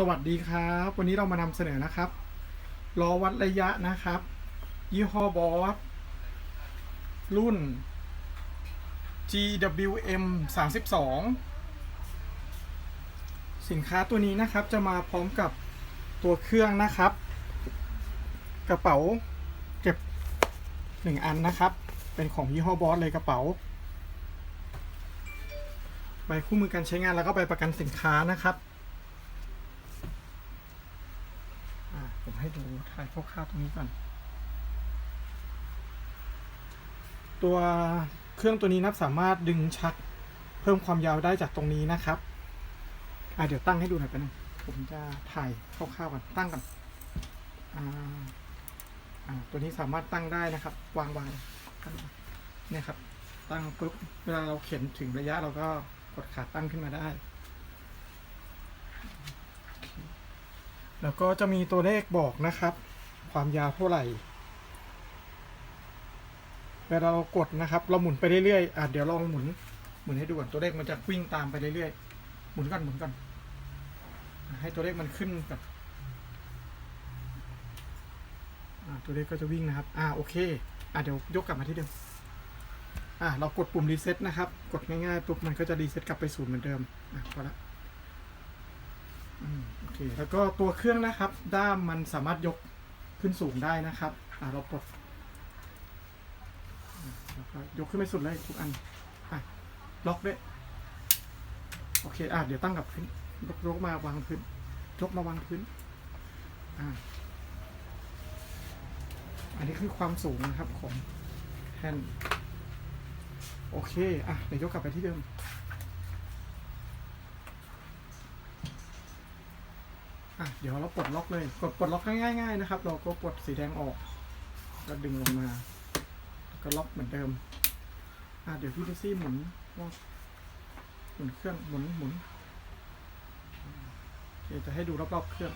สวัสดีครับ วันนี้เรามานำเสนอนะครับล้อวัดระยะนะครับ ยี่ห้อบอสรุ่น GWM 32 สินค้าตัวนี้นะครับจะมาพร้อมกับตัวเครื่องนะครับ กระเป๋าเก็บหนึ่งอันนะครับ เป็นของยี่ห้อบอสเลยกระเป๋า ใบคู่มือการใช้งานแล้วก็ใบประกันสินค้านะครับ อ่า ผมให้ดูถ่ายคร่าวๆตรงนี้ก่อน ตัวเครื่องตัวนี้นับสามารถดึงชักเพิ่มความยาวได้จากตรงนี้นะครับอ่าเดี๋ยวตั้งให้ดูหน่อยไปบนึงผมจะถ่ายคร่าวๆก่อนตั้งก่อนอ่าอ่าตัวนี้สามารถตั้งได้นะครับ วางวางตั้งเนี่ยครับ ตั้งปุ๊บเวลาเราเข็นถึงระยะเราก็กดขาตั้งขึ้นมาได้ แล้วก็จะมีตัวเลขบอกนะครับ ความยาวเท่าไหร่ เวลาเรากดนะครับ เราหมุนไปเรื่อยๆอะเดี๋ยวลองหมุน หมุนให้ดูก่อนตัวเลขมันจะวิ่งตามไปเรื่อยๆหมุนก่อนหมุนก่อนให้ตัวเลขมันขึ้นกับอะตัวเลขก็จะวิ่งนะครับ อ่าโอเค อะเดี๋ยวยกกลับมาที่เดิม อะเรากดปุ่มรีเซ็ตนะครับ กดง่ายๆปุ๊บมันก็จะรีเซ็ตกลับไปศูนย์เหมือนเดิม อะพอละ อืมโอเคแล้วก็ตัวเครื่องนะครับ ด้ามมันสามารถยกขึ้นสูงได้นะครับ อ่าเราปลดแล้วก็ยกขึ้นไปสุดเลยทุกอัน อะ ล็อกด้วย โอเค อะ เดี๋ยวตั้งกับพื้นยกยกมาวางพื้นยกมาวางพื้น อ่าอันนี้คือความสูงนะครับของแฮนโอเค อะ เดี๋ยวยกกลับไปที่เดิม อะเดี๋ยวเราปลดล็อกเลย กดปลดล็อกง่ายๆนะครับ เราก็ปลดสีแดงออกแล้วดึงลงมาแล้วก็ล็อกเหมือนเดิม อะเดี๋ยวพี่ลูซี่หมุนรอบหมุนเครื่องหมุนหมุนโอเคจะให้ดูรอบๆเครื่อง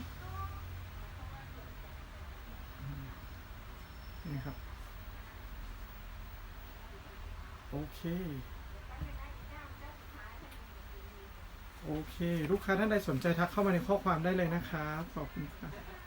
นี่ครับ โอเค โอเค ลูกค้าท่านใดสนใจทักเข้ามาในข้อความได้เลยนะครับ ขอบคุณครับ